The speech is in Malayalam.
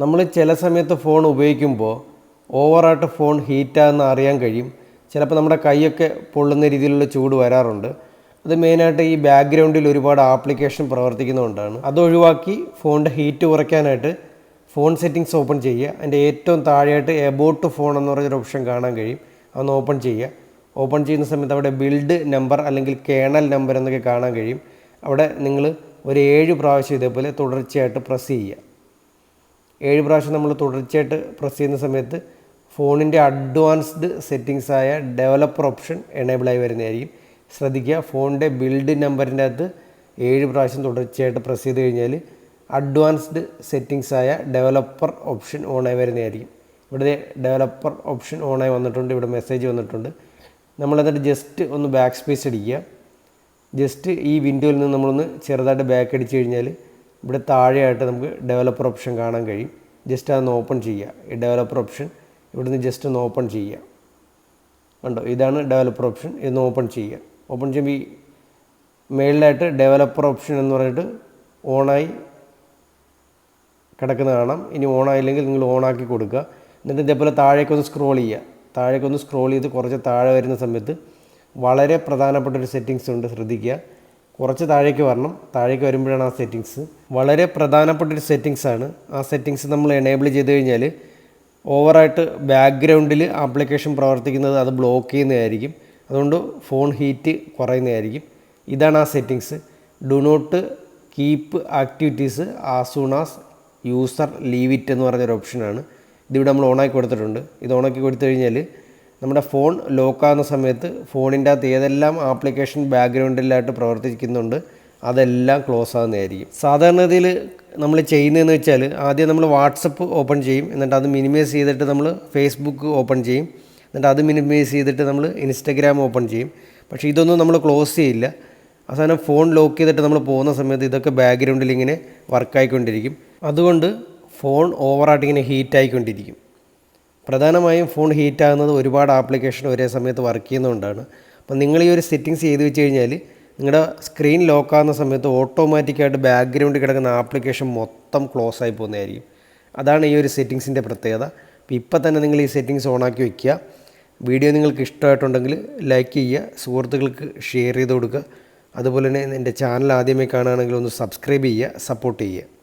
നമ്മൾ ചില സമയത്ത് ഫോൺ ഉപയോഗിക്കുമ്പോൾ ഓവറായിട്ട് ഫോൺ ഹീറ്റാകുന്ന അറിയാൻ കഴിയും. ചിലപ്പോൾ നമ്മുടെ കൈയൊക്കെ പൊള്ളുന്ന രീതിയിലുള്ള ചൂട് വരാറുണ്ട്. അത് മെയിനായിട്ട് ഈ ബാക്ക്ഗ്രൗണ്ടിൽ ഒരുപാട് ആപ്ലിക്കേഷൻ പ്രവർത്തിക്കുന്നതുകൊണ്ടാണ്. അത് ഒഴിവാക്കി ഫോണിന്റെ ഹീറ്റ് കുറയ്ക്കാനായിട്ട് ഫോൺ സെറ്റിങ്സ് ഓപ്പൺ ചെയ്യുക. അതിന്റെ ഏറ്റവും താഴെയായിട്ട് എബോട്ട് ഫോൺ എന്ന് പറഞ്ഞൊരു ഓപ്ഷൻ കാണാൻ കഴിയും. അതൊന്ന് ഓപ്പൺ ചെയ്യുക. ഓപ്പൺ ചെയ്യുന്ന സമയത്ത് അവിടെ ബിൽഡ് നമ്പർ അല്ലെങ്കിൽ കേണൽ നമ്പർ എന്നൊക്കെ കാണാൻ കഴിയും. അവിടെ നിങ്ങൾ ഒരു ഏഴ് പ്രാവശ്യം ഇതേപോലെ തുടർച്ചയായിട്ട് പ്രസ് ചെയ്യുക. ഏഴ് പ്രാവശ്യം നമ്മൾ തുടർച്ചയായിട്ട് പ്രസ് ചെയ്യുന്ന സമയത്ത് ഫോണിന്റെ അഡ്വാൻസ്ഡ് സെറ്റിങ്സ് ആയ ഡെവലപ്പർ ഓപ്ഷൻ എനേബിൾ ആയി വരുന്നതായിരിക്കും. ശ്രദ്ധിക്കുക ഫോണിന്റെ ബിൽഡ് നമ്പറിന്റെ അകത്ത് ഏഴ് പ്രാവശ്യം തുടർച്ചയായിട്ട് പ്രസ് ചെയ്ത് കഴിഞ്ഞാൽ അഡ്വാൻസ്ഡ് സെറ്റിങ്സ് ആയ ഡെവലപ്പർ ഓപ്ഷൻ ഓണായി വരുന്നതായിരിക്കും. ഇവിടെ ഡെവലപ്പർ ഓപ്ഷൻ ഓണായി വന്നിട്ടുണ്ട് ഇവിടെ മെസ്സേജ് വന്നിട്ടുണ്ട്. നമ്മൾ നമ്മളെന്നിട്ട് ജസ്റ്റ് ഒന്ന് ബാക്ക് സ്പേസ് അടിക്കുക ജസ്റ്റ് ഈ വിൻഡോയിൽ നിന്ന് നമ്മളൊന്ന് ചെറുതായിട്ട് ബാക്ക് അടിച്ച് കഴിഞ്ഞാൽ ഇവിടെ താഴെയായിട്ട് നമുക്ക് ഡെവലപ്പർ ഓപ്ഷൻ കാണാൻ കഴിയും. ജസ്റ്റ് അതൊന്ന് ഓപ്പൺ ചെയ്യുക. ഈ ഡെവലപ്പർ ഓപ്ഷൻ ഇവിടുന്ന് ജസ്റ്റ് ഒന്ന് ഓപ്പൺ ചെയ്യുക. കണ്ടോ? ഇതാണ് ഡെവലപ്പർ ഓപ്ഷൻ ഇതൊന്ന് ഓപ്പൺ ചെയ്യുക. ഓപ്പൺ ചെയ്യുമ്പോൾ ഈ മേളിലായിട്ട് ഡെവലപ്പർ ഓപ്ഷൻ എന്ന് പറഞ്ഞിട്ട് ഓണായി കിടക്കുന്ന കാണാം. ഇനി ഓണായില്ലെങ്കിൽ നിങ്ങൾ ഓണാക്കി കൊടുക്കുക. എന്നിട്ട് ഇതേപോലെ താഴേക്കൊന്ന് സ്ക്രോൾ ചെയ്യുക. താഴേക്കൊന്ന് സ്ക്രോൾ ചെയ്ത് കുറച്ച് താഴെ വരുന്ന സമയത്ത് വളരെ പ്രധാനപ്പെട്ട ഒരു സെറ്റിങ്സ് ഉണ്ട്. ശ്രദ്ധിക്കുക. കുറച്ച് താഴേക്ക് വരണം. താഴേക്ക് വരുമ്പോഴാണ് ആ സെറ്റിങ്സ് വളരെ പ്രധാനപ്പെട്ട ഒരു സെറ്റിങ്സ് ആണ്. ആ സെറ്റിങ്സ് നമ്മൾ എനേബിൾ ചെയ്ത് കഴിഞ്ഞാൽ ഓവറായിട്ട് ബാക്ക്ഗ്രൗണ്ടിൽ ആപ്ലിക്കേഷൻ പ്രവർത്തിക്കുന്നത് അത് ബ്ലോക്ക് ചെയ്യുന്നതായിരിക്കും. അതുകൊണ്ട് ഫോൺ ഹീറ്റ് കുറയുന്നതായിരിക്കും. ഇതാണ് ആ settings do not keep activities as as user leave it എന്ന് പറഞ്ഞൊരു ഓപ്ഷനാണ് ഇതിവിടെ നമ്മൾ ഓണാക്കി കൊടുത്തിട്ടുണ്ട്. ഇത് ഓണാക്കി കൊടുത്തു കഴിഞ്ഞാൽ നമ്മുടെ ഫോൺ ലോക്കാകുന്ന സമയത്ത് ഫോണിന്റെ അകത്ത് ഏതെല്ലാം ആപ്ലിക്കേഷൻ ബാക്ക്ഗ്രൗണ്ടിലായിട്ട് പ്രവർത്തിക്കുന്നുണ്ട് അതെല്ലാം ക്ലോസ് ആകുന്നതായിരിക്കും. സാധാരണഗതിയിൽ നമ്മൾ ചെയ്യുന്നതെന്ന് വെച്ചാൽ ആദ്യം നമ്മൾ വാട്സപ്പ് ഓപ്പൺ ചെയ്യും. എന്നിട്ട് അത് മിനിമൈസ് ചെയ്തിട്ട് നമ്മൾ ഫേസ്ബുക്ക് ഓപ്പൺ ചെയ്യും. എന്നിട്ട് അത് മിനിമൈസ് ചെയ്തിട്ട് നമ്മൾ ഇൻസ്റ്റഗ്രാം ഓപ്പൺ ചെയ്യും. പക്ഷേ ഇതൊന്നും നമ്മൾ ക്ലോസ് ചെയ്യില്ല. അവസാനം ഫോൺ ലോക്ക് ചെയ്തിട്ട് നമ്മൾ പോകുന്ന സമയത്ത് ഇതൊക്കെ ബാക്ക്ഗ്രൗണ്ടിൽ ഇങ്ങനെ വർക്കായിക്കൊണ്ടിരിക്കും അതുകൊണ്ട് ഫോൺ ഓവറായിട്ട് ഇങ്ങനെ ഹീറ്റ് ആയിക്കൊണ്ടിരിക്കും. പ്രധാനമായും ഫോൺ ഹീറ്റ് ആകുന്നത് ഒരുപാട് ആപ്ലിക്കേഷൻ ഒരേ സമയത്ത് വർക്ക് ചെയ്യുന്നതുകൊണ്ടാണ്. അപ്പോൾ നിങ്ങൾ ഈ ഒരു സെറ്റിങ്സ് ചെയ്ത് വെച്ച് കഴിഞ്ഞാൽ നിങ്ങളുടെ സ്ക്രീൻ ലോക്ക് ആകുന്ന സമയത്ത് ഓട്ടോമാറ്റിക്കായിട്ട് ബാക്ക്ഗ്രൗണ്ടിൽ കിടക്കുന്ന ആപ്ലിക്കേഷൻ മൊത്തം ക്ലോസ് ആയി പോകുന്നതായിരിക്കും. അതാണ് ഈ ഒരു സെറ്റിങ്സിന്റെ പ്രത്യേകത. അപ്പോൾ ഇപ്പം തന്നെ നിങ്ങൾ ഈ സെറ്റിങ്സ് ഓണാക്കി വയ്ക്കുക വീഡിയോ നിങ്ങൾക്ക് ഇഷ്ടമായിട്ടുണ്ടെങ്കിൽ ലൈക്ക് ചെയ്യുക സുഹൃത്തുക്കൾക്ക് ഷെയർ ചെയ്ത് കൊടുക്കുക. അതുപോലെ തന്നെ എന്റെ ചാനൽ ആദ്യമേ കാണുകയാണെങ്കിൽ ഒന്ന് സബ്സ്ക്രൈബ് ചെയ്യുക സപ്പോർട്ട് ചെയ്യുക.